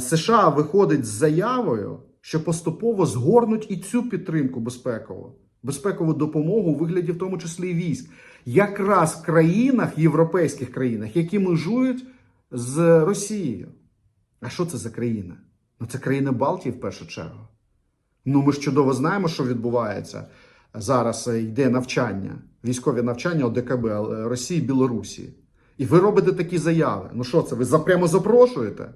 США виходить з заявою, що поступово згорнуть і цю підтримку безпекову, безпекову допомогу у вигляді, в тому числі військ, якраз в країнах, європейських країнах, які межують з Росією. А що це за країна? Ну, це країна Балтії в першу чергу. Ну, ми ж чудово знаємо, що відбувається. Зараз йде навчання, військові навчання ОДКБ е, Росії і Білорусі. І ви робите такі заяви. Ну що це? Ви прямо запрошуєте?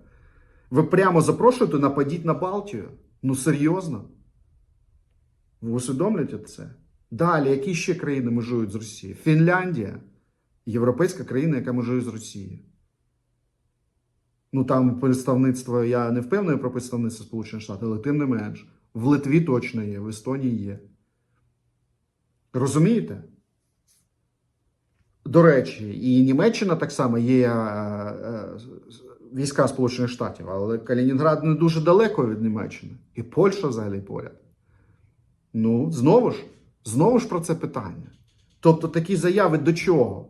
Ви прямо запрошуєте нападіть на Балтію? Ну серйозно? Ви усвідомлюєте це? Далі, які ще країни межують з Росією? Фінляндія, європейська країна, яка межує з Росією. Ну там представництво, я не впевнений про представництво Сполучених Штатів, але тим не менш. В Литві точно є, в Естонії є. Розумієте? До речі, і Німеччина так само є е, е, війська Сполучених Штатів, але Калінінград не дуже далеко від Німеччини. І Польща взагалі поряд. Ну, знову ж, знову ж про це питання. Тобто такі заяви до чого?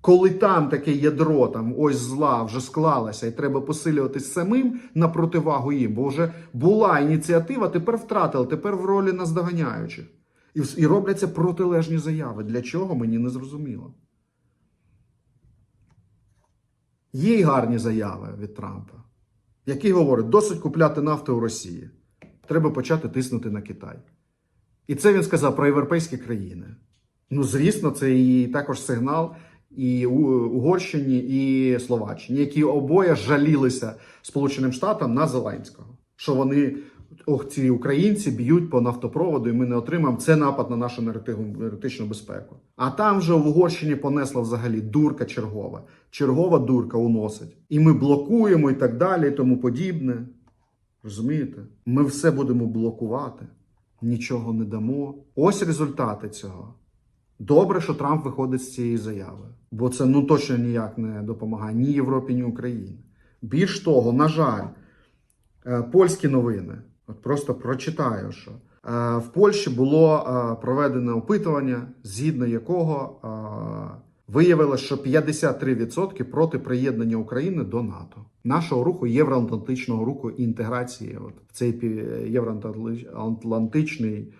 Коли там таке ядро, там ось зла вже склалася, і треба посилюватись самим на противагу їм, бо вже була ініціатива, тепер втратили, тепер в ролі наздоганяючих. І, і робляться протилежні заяви. Для чого мені не зрозуміло. Є й гарні заяви від Трампа, який говорить, досить купляти нафту у Росії. Треба почати тиснути на Китай. І це він сказав про європейські країни. Ну, звісно, це і також сигнал і Угорщині, і Словаччині, які обоє жалілися Сполученим Штатам на Зеленського. Що вони, ох, ці українці б'ють по нафтопроводу, і ми не отримаємо. Це напад на нашу енергетичну безпеку. А там вже в Угорщині понесла взагалі дурка чергова. Чергова дурка уносить. І ми блокуємо і так далі, і тому подібне. Розумієте? Ми все будемо блокувати, нічого не дамо. Ось результати цього. Добре, що Трамп виходить з цієї заяви, бо це ну точно ніяк не допомагає ні Європі, ні Україні. Більш того, на жаль, е, польські новини. От просто прочитаю, що е, в Польщі було е, проведено опитування, згідно якого е, виявилось, що 53% проти приєднання України до НАТО, нашого руху євроатлантичного руху інтеграції от, в цей євроатлантичний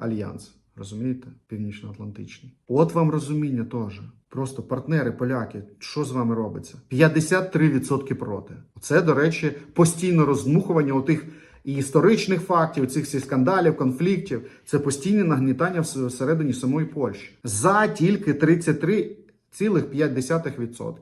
альянс. Розумієте? Північно-Атлантичний. От вам розуміння теж. Просто партнери, поляки, що з вами робиться? 53% проти. Це, до речі, постійне роздмухування отих і історичних фактів, цих всіх скандалів, конфліктів. Це постійне нагнітання вс- всередині самої Польщі. За тільки 33,5%.